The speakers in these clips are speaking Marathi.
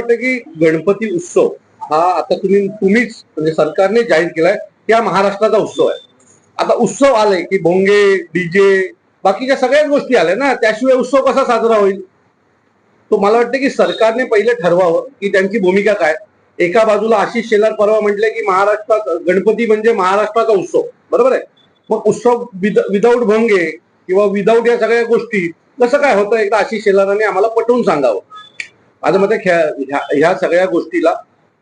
वाटतं की गणपती उत्सव हा आता तुम्ही तुम्हीच म्हणजे सरकारने जाहीर केलाय त्या महाराष्ट्राचा उत्सव आहे. आता उत्सव आले की भोंगे डीजे बाकीच्या सगळ्याच गोष्टी आल्या ना त्याशिवाय उत्सव कसा साजरा होईल? तो मला वाटतं की सरकारने पहिले ठरवावं की त्यांची भूमिका काय. एका बाजूला आशिष शेलार परवा म्हटले की महाराष्ट्रात गणपती म्हणजे महाराष्ट्राचा उत्सव. बरोबर आहे? मग उत्सव विदाऊट भोंगे किंवा विदाऊट या सगळ्या गोष्टी कसं काय होतं? एकदा आशिष शेलाराने आम्हाला पटवून सांगावं. माझं मते ह्या- सगळ्या गोष्टीला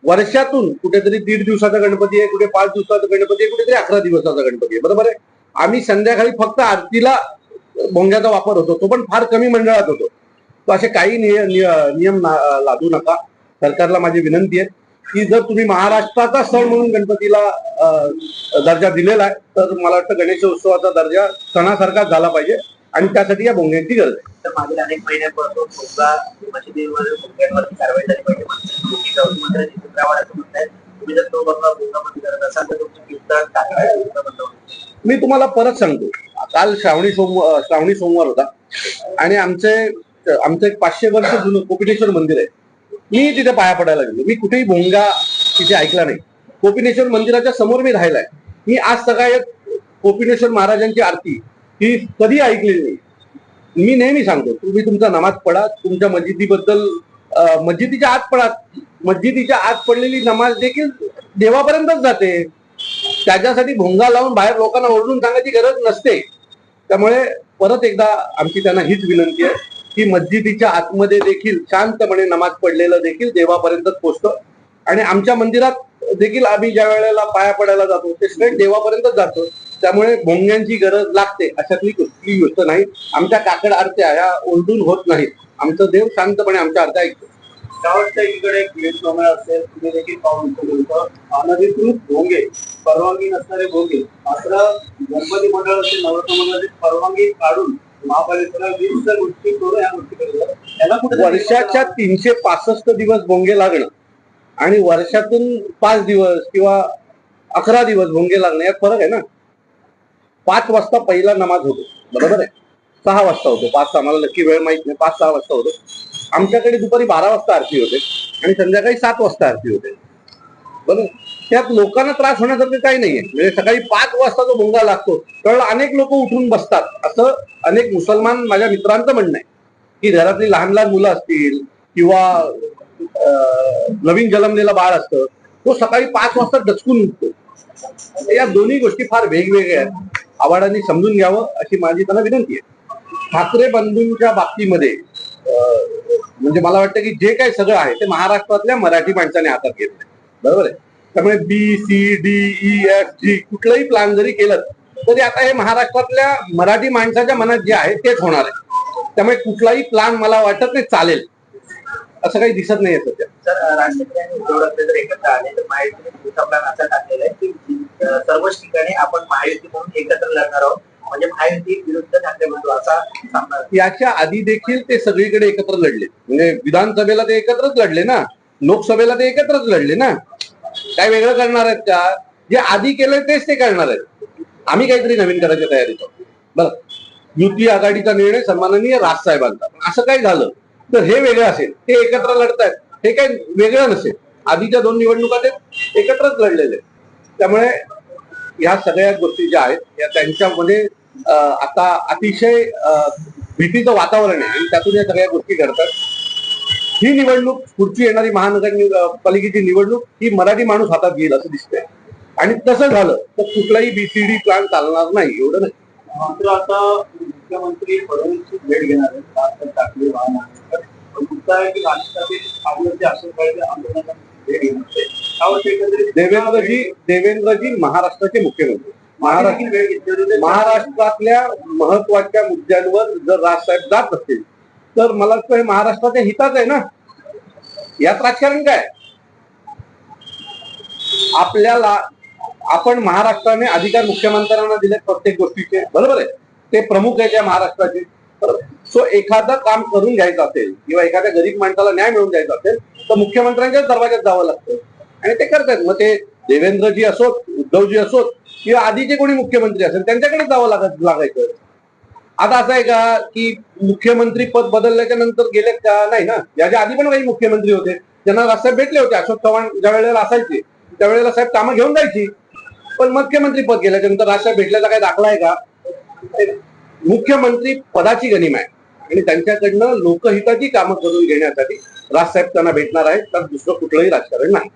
वर्षातून कुठेतरी दीड दिवसाचा गणपती आहे कुठे पाच दिवसाचा गणपती आहे कुठेतरी अकरा दिवसाचा गणपती आहे. बरोबर आहे? आम्ही संध्याकाळी फक्त आरतीला भोंग्याचा वापर होतो तो पण फार कमी मंडळात होतो. तो असे काही नियम लादू नका. सरकारला माझी विनंती आहे की जर तुम्ही महाराष्ट्राचा सण म्हणून गणपतीला दर्जा दिलेला आहे तर मला वाटतं गणेशोत्सवाचा दर्जा सणासारखाच झाला पाहिजे. आणि त्यासाठी या भोंग्यांची गरज आहे. तर मागील अनेक महिन्यापासून भोगा मशिदीवर भोग्यांवरती कारवाई झाली पाहिजे म्हणजे भूमिका मंत्र्यांची चित्रावर असं म्हणताय. तुम्ही जर तो बघा भोगा बंद करत असाल तर तुमची चित्र टाकणार भोगा बंद होईल मी तुम्हाला परत सांगतो. काल श्रावणी सोमवार श्रावणी सोमवार होता. आणि आमचे आमचं एक पाचशे वर्ष जुनं कोपिनेश्वर मंदिर आहे. मी तिथे पाया पडायला गेलो मी कुठेही भोंगा तिथे ऐकला नाही. कोपिनेश्वर मंदिराच्या समोर मी राहिलाय. मी आज सकाळी कोपिनेश्वर महाराजांची आरती ही कधी ऐकलेली नाही. मी नेहमी सांगतो तुम्ही तुमचा नमाज पडा तुमच्या मस्जिदीबद्दल मस्जिदीच्या आत पडा. मस्जिदीच्या आत पडलेली नमाज देखील देवापर्यंतच जाते. त्याच्यासाठी भोंगा लावून बाहेर लोकांना ओरडून सांगायची गरज नसते. त्यामुळे परत एकदा आमची त्यांना हीच विनंती आहे की मस्जिदीच्या आतमध्ये देखील शांतपणे नमाज पडलेलं देखील देवापर्यंतच पोचतं. आणि आमच्या मंदिरात देखील आम्ही ज्या वेळेला पाया पडायला जातो ते स्ट्रेट देवापर्यंतच जातो. त्यामुळे भोंग्यांची गरज लागते. अशातली कुठली गोष्ट नाही. आमच्या काकड आरत्या ह्या ओरडून होत नाहीत. आमचं देव शांतपणे आमच्या आरत्या ऐकतो. गावाच्या एकीकडे गणेशोत्सव असेल तुम्ही देखील पाहून अनधिकृत भोंगे परवानगी नसणारे भोंगे मात्र गणपती मंडळ असेल मंडळ असेल परवानगी काढून महापालिकेला विविध गोष्टी करून या गोष्टी करतात वर्षाच्या तीनशे पासष्ट दिवस भोंगे लागणं आणि वर्षातून पाच दिवस किंवा अकरा दिवस भोंगे लागणं यात फरक आहे ना? पाच वाजता पहिला नमाज होतो. बरोबर आहे? सहा वाजता होतो. पाच आम्हाला नक्की वेळ माहीत नाही. पाच सहा वाजता होतो. आमच्याकडे दुपारी बारा वाजता आरती होते आणि संध्याकाळी सात वाजता आरती होते. बरोबर? त्यात लोकांना त्रास होण्यासारखं काही नाहीये. म्हणजे सकाळी पाच वाजता जो भोंगा लागतो त्यावेळेला अनेक लोक उठून बसतात. असं अनेक मुसलमान माझ्या मित्रांचं म्हणणं आहे. की घरातली लहान लहान मुलं असतील किंवा नवीन जन्मलेला बाळ असतं तो सकाळी पाच वाजता डचकून उठतो या दोन्ही गोष्टी फार वेगवेगळ्या आहेत. आव्हाडांनी समजून घ्यावं अशी माझी त्यांना विनंती आहे. ठाकरे बंधूंच्या बाबतीमध्ये म्हणजे मला वाटतं की जे काही सगळं आहे ते महाराष्ट्रातल्या मराठी माणसाने हातात घेतलंय. बरोबर आहे? त्यामुळे B C D E F G कुठलंही प्लॅन जरी केलं तरी आता हे महाराष्ट्रातल्या मराठी माणसाच्या मनात जे आहे तेच होणार आहे. त्यामुळे कुठलाही प्लॅन मला वाटत नाही चालेल. असं काही दिसत नाहीये सध्या तर राजनीती आणि उद्धव ठाकरे जर एकत्र आले तर महायुतीने पुढचा प्लॅन असा टाकलेला आहे. की सर्वच ठिकाणी आपण महायुती म्हणून एकत्र लढणार आहोत. म्हणजे महायुती विरुद्ध ठाकरे बंधू असा सामना याच्या आधी देखील ते सगळीकडे एकत्र लढले. म्हणजे विधानसभेला ते एकत्रच लढले ना. लोकसभेला ते एकत्रच लढले ना. काय वेगळं करणार आहेत का जे आधी केलंय तेच ते करणार आहेत. आम्ही काहीतरी नवीन करायच्या तयारीत बरं. युती आघाडीचा निर्णय सन्माननीय राजसाहेबांचा पण असं काय झालं. तर हे वेगळं असेल हे एकत्र लढतायत हे काही वेगळं नसेल. आधीच्या दोन निवडणुका ते एकत्रच लढलेले त्यामुळे ह्या सगळ्या गोष्टी ज्या आहेत या त्यांच्यामध्ये आता अतिशय भीतीचं वातावरण आहे आणि त्यातून या सगळ्या गोष्टी घडतात. ही निवडणूक पुढची येणारी महानगर पालिकेची निवडणूक ही मराठी माणूस हातात घेईल असं दिसतंय. आणि तसं झालं तर कुठलाही बीसीडी प्लॅन चालणार नाही एवढं नाही. मात्र आता मुख्यमंत्री फडणवीसची भेट घेणार आहेत देवेंद्रजी देवेंद्रजी महाराष्ट्राचे मुख्यमंत्री. महाराष्ट्र. महाराष्ट्रातल्या महत्त्वाच्या मुद्द्यांवर जर राजसाहेब जात असतील तर मला वाटतं हे महाराष्ट्राच्या हिताच आहे ना? यात राजकारण काय? आपल्याला आपण महाराष्ट्राने अधिकार मुख्यमंत्र्यांना दिले प्रत्येक गोष्टीचे. बरोबर आहे? ते प्रमुख आहे त्या महाराष्ट्राचे. सो एखादं काम करून घ्यायचं असेल किंवा एखाद्या गरीब माणसाला न्याय मिळवून द्यायचा असेल तर मुख्यमंत्र्यांच्याच दरवाज्यात जावं लागतं. आणि ते करतात. मग ते देवेंद्रजी असोत उद्धवजी असोत किंवा आधीचे कोणी मुख्यमंत्री असेल त्यांच्याकडे जावं लागत लागायचं. आता असं आहे का की मुख्यमंत्री पद बदलल्याच्या नंतर गेलेत का? नाही ना. याच्या आधी पण काही मुख्यमंत्री होते. त्यांना राजसाहेब भेटले होते अशोक चव्हाण ज्या वेळेला असायचे त्यावेळेला साहेब कामं घेऊन जायची. पण मुख्यमंत्री पद गेल्याच्यानंतर राजसाहेब भेटल्याचा काही दाखला आहे का? मुख्यमंत्री पदाची गनिम आहे. आणि त्यांच्याकडनं लोकहिताची कामं करून घेण्यासाठी राजसाहेब त्यांना भेटणार आहेत तर दुसरं कुठलंही राजकारण नाही.